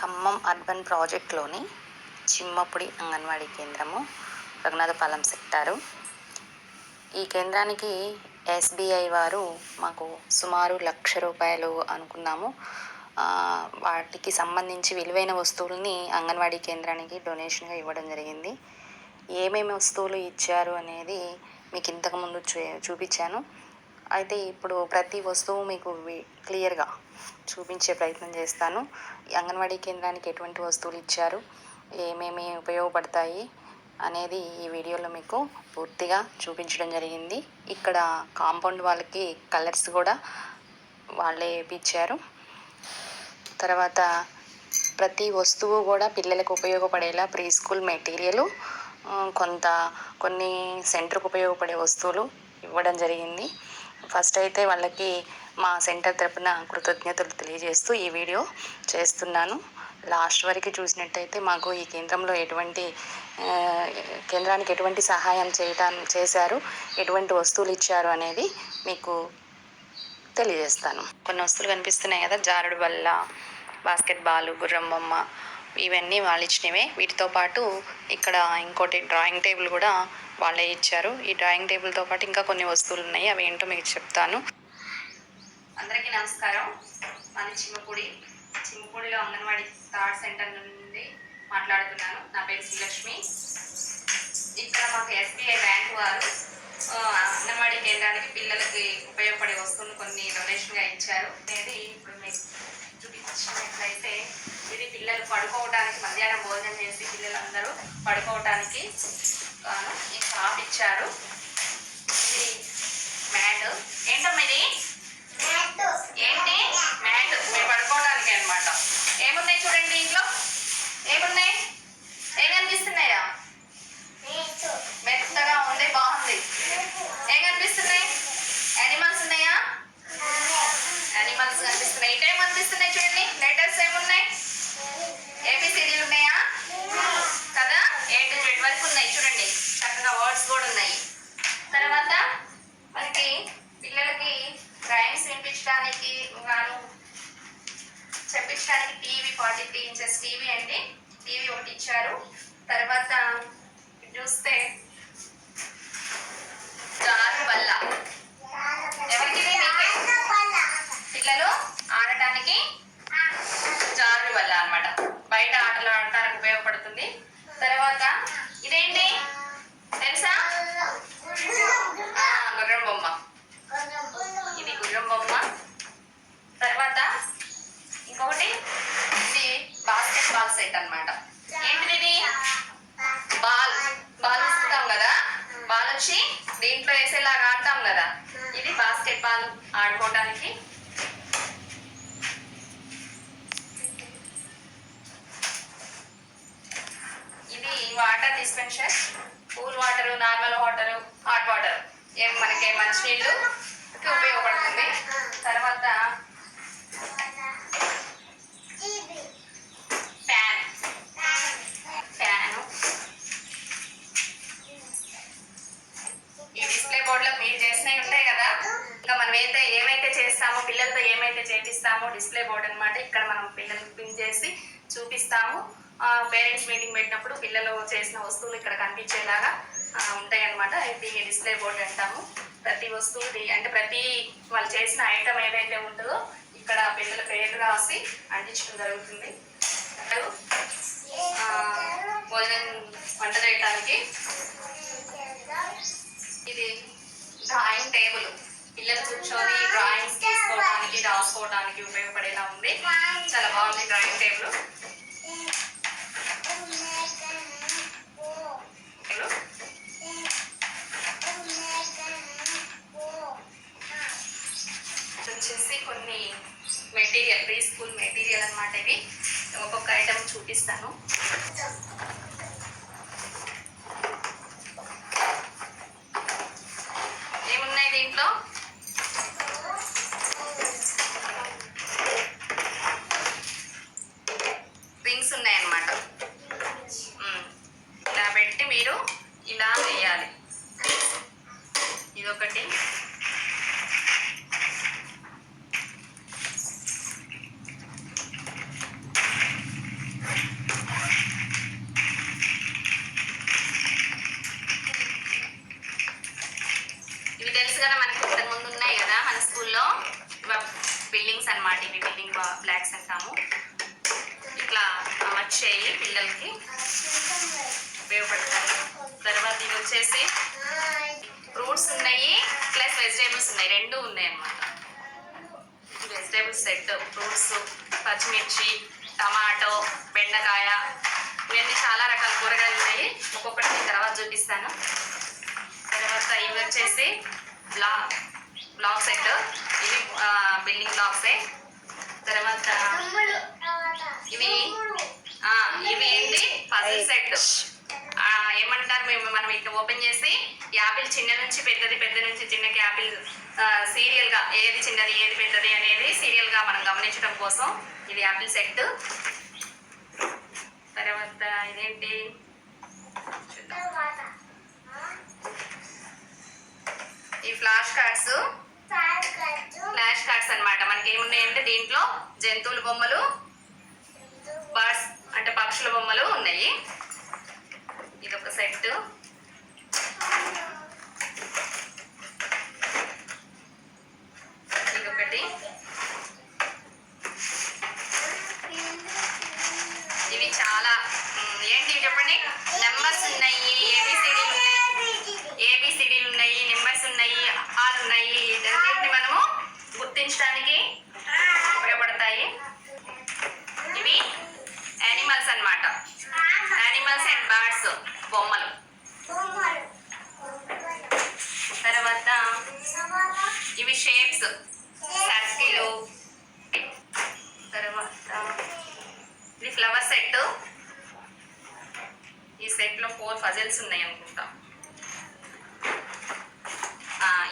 Khammam urban ప్రాజెక్ట్లోని చిమ్మపుడి అంగన్వాడీ కేంద్రము Raghunathapalem sector. ఈ కేంద్రానికి ఎస్బీఐ వారు మాకు సుమారు లక్ష రూపాయలు అనుకున్నాము. వాటికి సంబంధించి విలువైన వస్తువుల్ని అంగన్వాడీ కేంద్రానికి డొనేషన్గా ఇవ్వడం జరిగింది. ఏమేమి వస్తువులు ఇచ్చారు అనేది మీకు ఇంతకుముందు చూ చూపించాను. అయితే ఇప్పుడు ప్రతి వస్తువు మీకు క్లియర్గా చూపించే ప్రయత్నం చేస్తాను. అంగన్వాడీ కేంద్రానికి ఎటువంటి వస్తువులు ఇచ్చారు? ఏమేమి ఉపయోగపడతాయి? అనేది ఈ వీడియోలో మీకు పూర్తిగా చూపించడం జరిగింది. ఇక్కడ కాంపౌండ్ వాళ్ళకి కలర్స్ కూడా వాళ్ళే వేయించారు తర్వాత ప్రతి వస్తువు కూడా పిల్లలకు ఉపయోగపడేలా ప్రీ స్కూల్ మెటీరియల్ కొంత కొన్ని సెంటర్కు ఉపయోగపడే వస్తువులు ఇవ్వడం జరిగింది. ఫస్ట్ అయితే వాళ్ళకి మా సెంటర్ తరపున కృతజ్ఞతలు తెలియజేస్తూ ఈ వీడియో చేస్తున్నాను. లాస్ట్ వరకు చూసినట్టయితే మాకు ఈ కేంద్రంలో ఎటువంటి కేంద్రానికి ఎటువంటి సహాయం చేయటం చేశారు ఎటువంటి వస్తువులు ఇచ్చారు అనేది మీకు తెలియజేస్తాను. కొన్ని వస్తువులు కనిపిస్తున్నాయి కదా జారుడు బల్ల బాస్కెట్ బాల్ గుర్రం బొమ్మ ఇవన్నీ వాళ్ళు ఇచ్చినవే వీటితో పాటు ఇక్కడ ఇంకోటి డ్రాయింగ్ టేబుల్ కూడా వాళ్ళే ఇచ్చారు. ఈ డ్రాయింగ్ టేబుల్తో పాటు ఇంకా కొన్ని వస్తువులు ఉన్నాయి అవి ఏంటో మీకు చెప్తాను. అందరికీ నమస్కారం. మాది చిమ్మపూడి. చిమ్మపూడిలో అంగన్వాడీ థర్డ్ సెంటర్ నుండి మాట్లాడుతున్నాను. నా పేరు శ్రీలక్ష్మి. ఇక్కడ మాకు ఎస్బీఐ బ్యాంక్ వారు అంగన్వాడీ కేంద్రానికి పిల్లలకి ఉపయోగపడే వస్తువులు కొన్ని డొనేషన్గా ఇచ్చారు. అనేది ఇప్పుడు మీకు చూపించినట్లయితే ఇది పిల్లలు పడుకోవడానికి మధ్యాహ్నం భోజనం చేసి పిల్లలందరూ పడుకోవడానికి గాను ఈ ఇచ్చారు. ఇది మ్యాట్ ఏంటమ్మా ఇది ఏంటి మ్యాట్ మీరు పడుకోవడానికి అన్నమాట ఏమున్నాయి చూడండి ఇంట్లో ఏమున్నాయి ఏం కనిపిస్తున్నాయా మెత్తగా ఉంది బాగుంది ఏం కనిపిస్తున్నాయి యానిమల్స్ ఉన్నాయా యానిమల్స్ కనిపిస్తున్నాయి ఇటేం కనిపిస్తున్నాయి చూడండి లెటర్స్ ఏమున్నాయి ఏబిసిడీలు ఉన్నాయా కదా ఏ టు జెడ్ వరకు ఉన్నాయి చూడండి చక్కగా వర్డ్స్ కూడా ఉన్నాయి తర్వాత మనకి పిల్లలకి రైమ్స్ వినిపించడానికి గాను చెప్పించడానికి TV forty three inches TV అండి టీవీ ఒకటి ఇచ్చారు. తర్వాత చూస్తే జారు ఎవరికి పిల్లలు ఆడటానికి జారు వల్ల అన్నమాట. బయట ఆటలు ఆడటానికి ఉపయోగపడుతుంది. తర్వాత ఇదేంటి తెలుసా ఆ, గుర్రం బొమ్మ ఇది గుర్రం బొమ్మ తర్వాత ఇంకొకటి ఇది బాస్కెట్ బాల్ సెట్ అన్నమాట ఏంటిది ఇది బాల్ బాల్ విసుకుతాం కదా బాల్ వచ్చి దీంట్లో వేసేలాగా ఆడతాం కదా ఇది దీపాలు ఆడుకోవడానికి ఇది water dispenser cool water normal water hot water. ఏం మనకి మంచినీళ్ళు ఉపయోగపడుతుంది. తర్వాత ఫ్యాన్ ఫ్యాను ఈ డిస్ప్లే బోర్డులో మీరు చేసినవి ఉంటాయి కదా ఇంకా మనం అయితే ఏమైతే చేస్తామో పిల్లలతో ఏమైతే చేపిస్తామో డిస్ప్లే బోర్డ్ అన్నమాట ఇక్కడ మనం పిల్లలకి పిన్ చేసి చూపిస్తాము పేరెంట్స్ మీటింగ్ పెట్టినప్పుడు పిల్లలు చేసిన వస్తువులు ఇక్కడ కనిపించేలాగా ఉంటాయి అన్నమాట దీన్ని డిస్ప్లే బోర్డు అంటాము. ప్రతి వస్తువుది అంటే ప్రతి వాళ్ళు చేసిన ఐటమ్ ఏదైతే ఉంటుందో ఇక్కడ పిల్లల పేర్లు రాసి అంటించడం జరుగుతుంది. భోజనం వంట చేయడానికి ఇది డ్రాయింగ్ టేబుల్. పిల్లలు కూర్చొని డ్రాయింగ్స్ తీసుకోవడానికి రాసుకోవడానికి ఉపయోగపడేలా ఉంది. చాలా బాగుంది డ్రాయింగ్ టేబుల్. వచ్చేసి కొన్ని మెటీరియల్ ప్రీ స్కూల్ మెటీరియల్ అనమాట ఇవి. ఒక్కొక్క ఐటమ్ చూపిస్తాను. ఉన్నాయి రెండు ఉన్నాయి అన్నమాట వెజిటేబుల్స్ సెట్ ఫ్రూట్స్ పచ్చిమిర్చి టమాటో బెండకాయ ఇవన్నీ చాలా రకాల కూరగాయలు ఉన్నాయి. ఒక్కొక్కటి నేను తర్వాత చూపిస్తాను. తర్వాత ఇవి వచ్చేసి బ్లా బ్లాక్ సెట్ ఇవి బిల్డింగ్ బ్లాక్సే తర్వాత ఇవి ఆ, ఇవి ఏంటి? పజిల్ సెట్ ఏమంటారు మేము మనం ఇట్లా ఓపెన్ చేసి యాపిల్ చిన్న నుంచి పెద్దది పెద్ద నుంచి చిన్నకి యాపిల్ సీరియల్గా ఏది చిన్నది ఏది పెద్దది అనేది సీరియల్గా మనం గమనించడం కోసం ఇది యాపిల్ సెట్. తర్వాత ఇదేంటి? ఈ ఫ్లాష్ కార్డ్స్. ఫ్లాష్ కార్డ్స్ అన్నమాట. మనకి ఏమున్నాయంటే దీంట్లో జంతువుల బొమ్మలు బర్డ్స్ అంటే పక్షుల బొమ్మలు ఉన్నాయి. ఇది ఒక సెట్ ఇది ఇవి చాలా ఏంటి చెప్పండి? నెంబర్స్ ఉన్నాయి ఏబిసిడీలు ఉన్నాయి. ఏబిసిడీలు ఉన్నాయి నెంబర్స్ ఉన్నాయి ఆరు ఉన్నాయి. వీటన్నిటిని మనము గుర్తించడానికి యానిమల్స్ అండ్ బర్డ్స్ బొమ్మలు. తర్వాత ఇవి షేప్స్ సర్కిల్. తర్వాత ఇది ఫ్లవర్ సెట్ ఈ సెట్లో ఫోర్ ఫజిల్స్ ఉన్నాయి అనుకుంటా.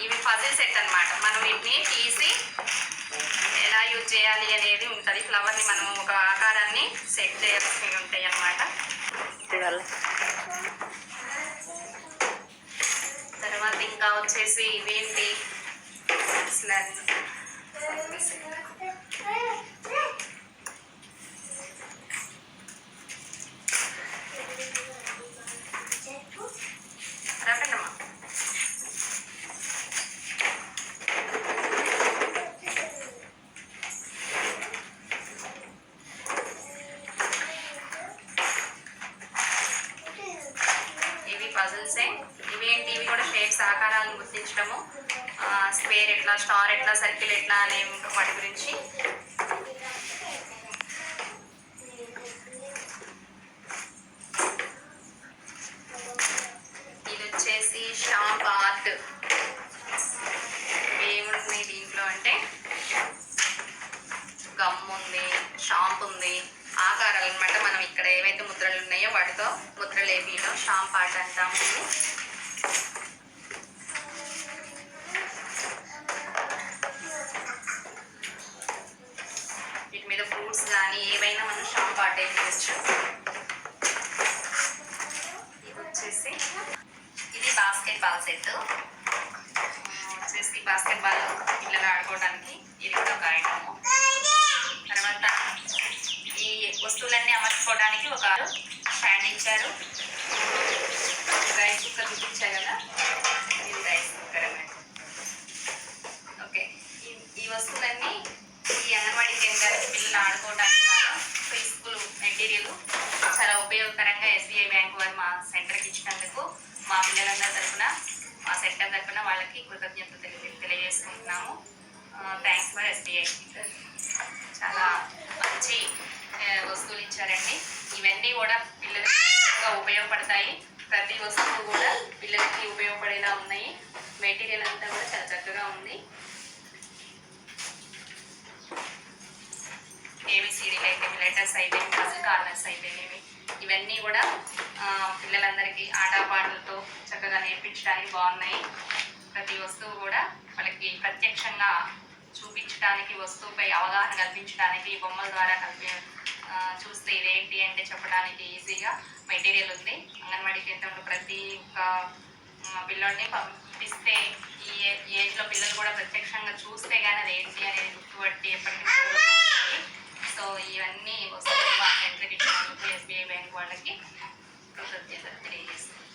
ఇవి ఫజిల్ సెట్ అన్నమాట. మనం వీటిని తీసి ఎలా యూజ్ చేయాలి అనేది ఉంటుంది. ఫ్లవర్ని మనం ఒక ఆకారాన్ని సెట్ చేయాల్సి ఉంటాయి అన్నమాట తర్వాత ఇంకా వచ్చేసి ఇవేంటి? స్నాక్స్ రాకండమ్మా ఇవి పజిల్సే ఇవి ఏంటి ఇవి కూడా షేప్స్ ఆకారాలను గుర్తించడము స్క్వేర్ ఎట్లా స్టార్ ఎట్లా సర్కిల్ ఎట్లా అనే వాటి గురించి. ఇది వచ్చేసి షాంప్ ఆర్ట్ ఏముంటుంది దీంట్లో అంటే? గమ్ ఉంది షాంప్ ఉంది ఆకారాలు అనమాట మనం ఇక్కడ ఏవైతే ముద్రలు ఉన్నాయో వాటితో ముద్రలు వేపియడం షాంప్ ఆర్ట్ అంటాము సెట్. వచ్చేసి బాస్కెట్ బాల్ పిల్లలు ఆడుకోవడానికి ఇది కూడా ఒక ఐటమ్ తర్వాత ఈ వస్తువులన్నీ అమర్చుకోవడానికి ఒక ఫ్యాన్ ఇచ్చారు. రైస్ కుక్కర్ చూపించారు కదా. థ్యాంక్స్ ఎస్బీఐ చాలా మంచి వస్తువులు ఇచ్చారండి. ఇవన్నీ కూడా పిల్లలకి ఉపయోగపడతాయి. ప్రతి వస్తువు కూడా పిల్లలకి ఉపయోగపడేలా ఉన్నాయి. మెటీరియల్ అంతా కూడా చాలా చక్కగా ఉంది. ఏబిసిడీలు అయితే లెటర్స్ అయిపోయి పజిల్ కార్నర్స్ అయిపోయినవి ఇవన్నీ కూడా పిల్లలందరికీ ఆటపాటలతో చక్కగా నేర్పించడానికి బాగున్నాయి. ప్రతి వస్తువు కూడా వాళ్ళకి ప్రత్యక్షంగా చూపించడానికి వస్తువుపై అవగాహన కల్పించడానికి ఈ బొమ్మల ద్వారా కల్పి చూస్తే ఇదేంటి అంటే చెప్పడానికి ఈజీగా మెటీరియల్ ఉంది. అంగన్వాడీ కేంద్రంలో ప్రతి ఒక్క పిల్లల్ని పిల్లోడిని పంపిస్తే ఈ ఏజ్లో పిల్లలు కూడా ప్రత్యక్షంగా చూస్తే కానీ అది ఏంటి అనేది గుర్తుపట్టి ఎప్పటికీ సో ఇవన్నీ వస్తువులు మా ఎస్బీఐ బ్యాంక్ వాళ్ళకి కృతజ్ఞతలు తెలియజేస్తుంది